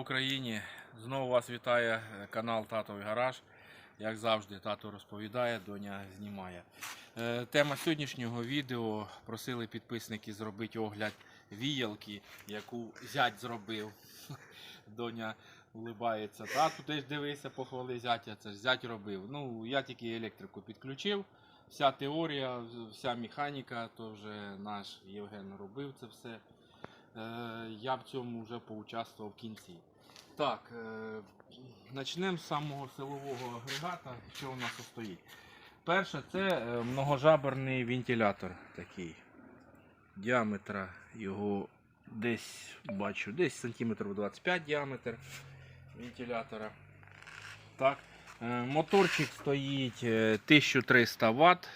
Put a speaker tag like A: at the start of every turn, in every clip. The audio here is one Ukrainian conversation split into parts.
A: Україні! Знову вас вітає канал Татовий Гараж. Як завжди, тато розповідає, доня знімає. Е, Тема сьогоднішнього відео просили підписники зробити огляд віялки, яку зять зробив. Доня улибається. Тату теж дивися, похвали зятя. Це ж зять робив. Ну, я тільки електрику підключив. Вся теорія, вся механіка, то вже наш Євген робив це все. Е, я в цьому вже поучаствував в кінці. Так, е, почнемо з самого силового агрегата, що у нас стоїть. Перше, це е, многожаберний вентилятор такий. Діаметра його десь бачу, десь сантиметрів 25 діаметр вентилятора. Так. е, Моторчик стоїть е, 1300 Вт.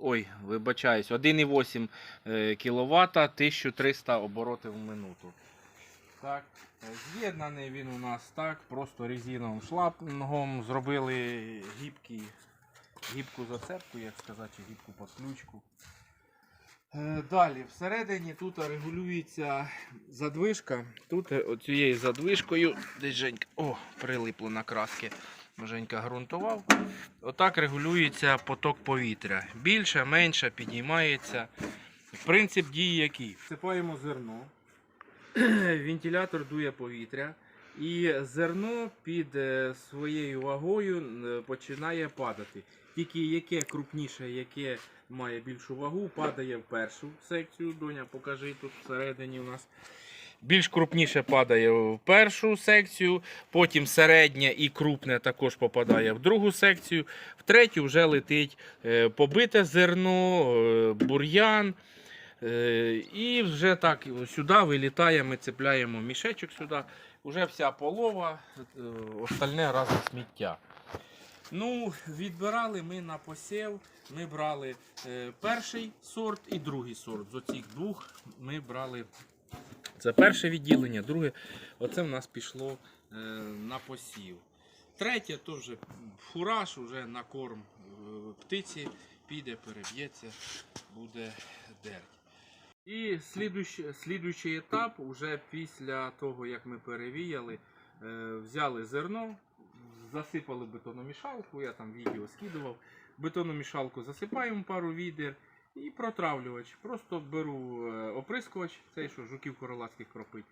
A: Ой, вибачаюсь, 1,8 кВт, 1300 оборотів в минуту. Так. З'єднаний він у нас так, просто резиновим шлангом зробили гібкий, гібку зацепку, як сказати, гібку подключку. Е, Далі, всередині тут регулюється задвижка. Тут е, оцією задвижкою, десь Женька, о, прилипло на краски. Женька ґрунтував. Отак регулюється поток повітря. Більше, менше підіймається. Принцип дії який? Всипаємо зерно, вентилятор дує повітря, і зерно під е, своєю вагою е, починає падати. Тільки яке крупніше, яке має більшу вагу, падає в першу секцію. Доня, покажи тут всередині у нас. Більш крупніше падає в першу секцію, потім середнє і крупне також попадає в другу секцію, в третю вже летить е, побите зерно, е, бур'ян. Е, І вже так сюди вилітає, ми цепляємо мішечок сюди, вже вся полова, остальне разом сміття. Ну, відбирали ми на посів, ми брали перший сорт і другий сорт. З оцих двох ми брали це перше відділення, друге, оце в нас пішло е, на посів. Третє то вже фураж, вже на корм е, птиці, піде, переб'ється, буде дерть. І слідуючий, слідуючий етап, вже після того, як ми перевіяли, е, взяли зерно, засипали бетономішалку, я там відео скидував. Бетономішалку засипаємо пару відер і протравлювач. Просто беру е, оприскувач, цей що жуків королацьких кропить.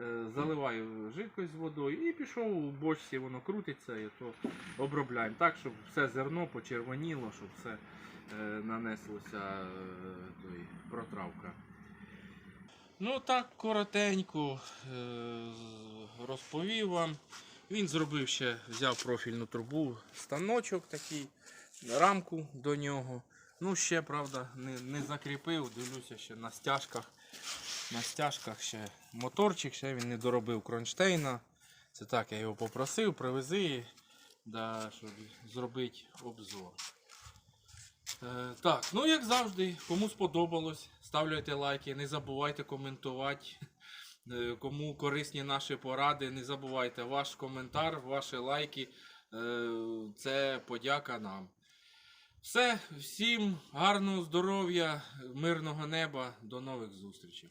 A: е, Заливаю жидкость з водою і пішов у бочці, воно крутиться і то обробляємо так, щоб все зерно почервоніло, щоб все е, нанеслося той, протравка. Ну так, коротенько розповів вам. Він зробив ще, взяв профільну трубу, станочок такий, рамку до нього. Ну, ще, правда, не, не закріпив, дивлюся ще на стяжках. На стяжках ще моторчик, ще він не доробив кронштейна. Це так, я його попросив, привези, да, щоб зробити обзор. Е, так, ну як завжди, кому сподобалось, ставляйте лайки, не забувайте коментувати. Е, Кому корисні наші поради, не забувайте ваш коментар, ваші лайки. е, Це подяка нам. Все, всім гарного здоров'я, мирного неба, до нових зустрічей.